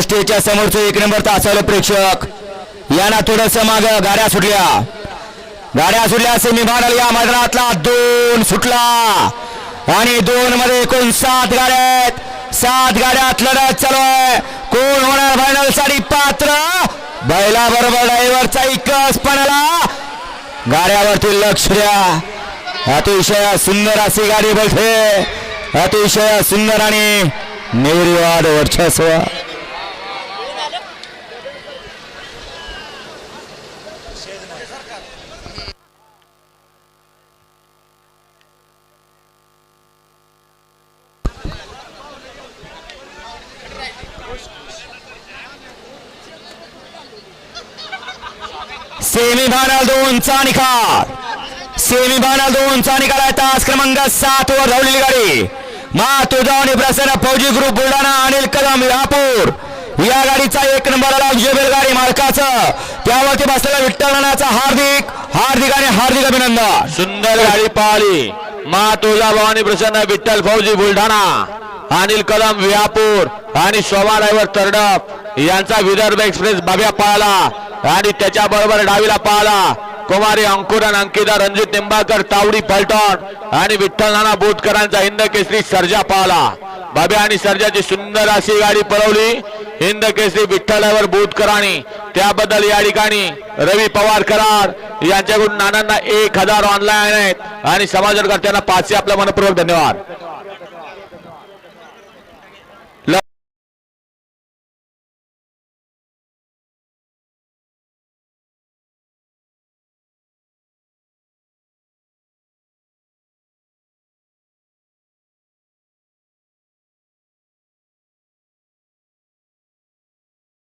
मित्रांनो स्टेजच्या समोरचं एक नंबर तासावलं प्रेक्षक. यांना थोडस माग गाड्या सुटल्या. गाड्या सुटल्या सेमी फायनल या मैदानातला दोन सुटला. आणि दोन मध्ये एकूण सात गाड्या आहेत. सात गाड्यात लढत चालू आहे. कोण होणार फायनलसाठी पात्र? बैला बरोबर ड्रायव्हरचा इकस पणाला. गाड्यावरती लक्ष द्या. अतिशय सुंदर अशी गाडी बोलते अतिशय सुंदर आणि निर्वाद वर्चस्व. सेमी फायनल दोनचा निकाल. सेमी फायनल दोनचा निकाल आहे. तास क्रमांक सात वर धावलेली गाडी. मा तुझावणी प्रसन्न फौजी ग्रुप बुलढाणा अनिल कदम रापूर या गाडीचा एक नंबर आला जेबेल गाडी मालकाचं. त्यावरती बसलेला विठ्ठल राणाचा हार्दिक हार्दिक आणि हार्दिक अभिनंदन. सुंदर गाडी पाहिली मा तुळजा भवानी प्रसन्न विठ्ठल फौजी बुलढाणा. अनिल कदम विहापूर आणि शोभा ड्रायव्हर तरडप. यांचा विदर्भ एक्सप्रेस बाब्या पाहला आणि त्याच्या बरोबर डावीला पाहला कुमारी अंकुरन अंकिता रणजित निंबाळकर तावडी पलटण आणि विठ्ठल नाना बोधकरांचा हिंद केसरी सर्जा पाहला बाब्या आणि सर्जाची सुंदर अशी गाडी पळवली. हिंद केसरी विठ्ठलावर कराणी त्याबद्दल या ठिकाणी रवी पवार करार. यांच्याकडून नानांना एक हजार ऑनलाईन आहेत. आणि समाजकर्त्यांना पाचशे आपल्या मनपूर्वक धन्यवाद.